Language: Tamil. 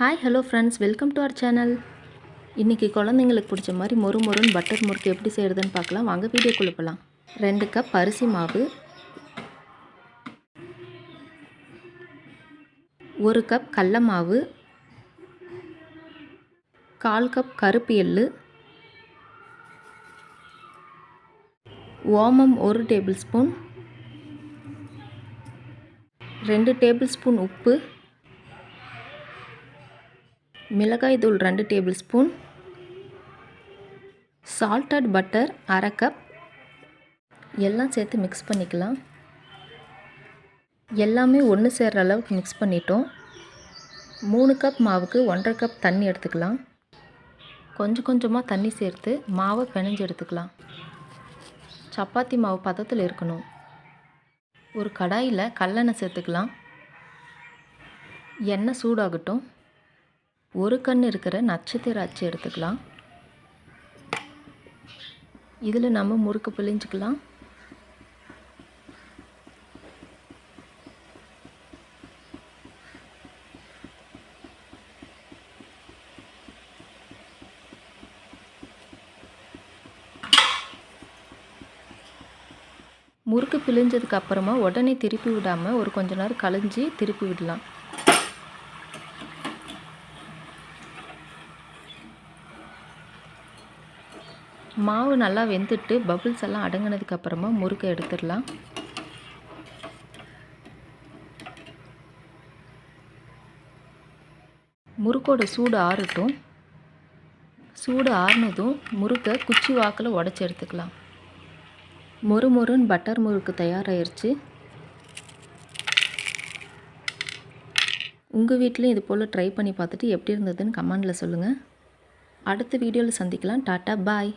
Hi hello friends welcome to our channel இன்றைக்கி குழந்தைங்களுக்கு பிடிச்ச மாதிரி மொறு மொறுன்னு பட்டர் முறுக்கு எப்படி செய்கிறதுன்னு பார்க்கலாம். வாங்க வீடியோ போகலாம் ரெண்டு கப் அரிசி மாவு. ஒரு கப் கடல மாவு. கால் கப் கருப்பு எள்ளு. ஓமம் ஒரு டேபிள் ஸ்பூன் ரெண்டு டேபிள் ஸ்பூன் உப்பு. மிளகாய் தூள் ரெண்டு டேபிள் ஸ்பூன். சால்டட் பட்டர் அரை கப். எல்லாம் சேர்த்து மிக்ஸ் பண்ணிக்கலாம். எல்லாமே ஒன்று சேர்கிற அளவுக்கு மிக்ஸ் பண்ணிட்டோம். மூணு கப் மாவுக்கு ஒன்றரை கப் தண்ணி எடுத்துக்கலாம். கொஞ்சம் கொஞ்சமாக தண்ணி சேர்த்து மாவை பிணைஞ்சு எடுத்துக்கலாம். சப்பாத்தி மாவு பதத்தில் இருக்கணும். ஒரு கடாயில் கல்லெண்ணெய் சேர்த்துக்கலாம். எண்ணெய் சூடாகட்டும். ஒரு கண் இருக்கிற நட்சத்திர அச்சு எடுத்துக்கலாம். இதில் நம்ம முறுக்கு பிழிஞ்சிக்கலாம். முறுக்கு பிழிஞ்சதுக்கு அப்புறமா உடனே திருப்பி விடாமல் ஒரு கொஞ்ச நேரம் கழிஞ்சு திருப்பி விடலாம். மாவு நல்லா வெந்துட்டு பபுள்ஸ் எல்லாம் அடங்கினதுக்கு அப்புறமா எடுத்துடலாம். முறுக்கோட சூடு ஆறட்டும். சூடு ஆறுனதும் முறுக்கை குச்சி வாக்கில் உடச்சி எடுத்துக்கலாம். மொறு மொறுன்னு பட்டர் முறுக்கு தயாராகிருச்சு உங்கள் வீட்லேயும் இது போல் ட்ரை பண்ணி பார்த்துட்டு எப்படி இருந்ததுன்னு கமெண்டில் சொல்லுங்கள் அடுத்த வீடியோவில் சந்திக்கலாம். Tata bye.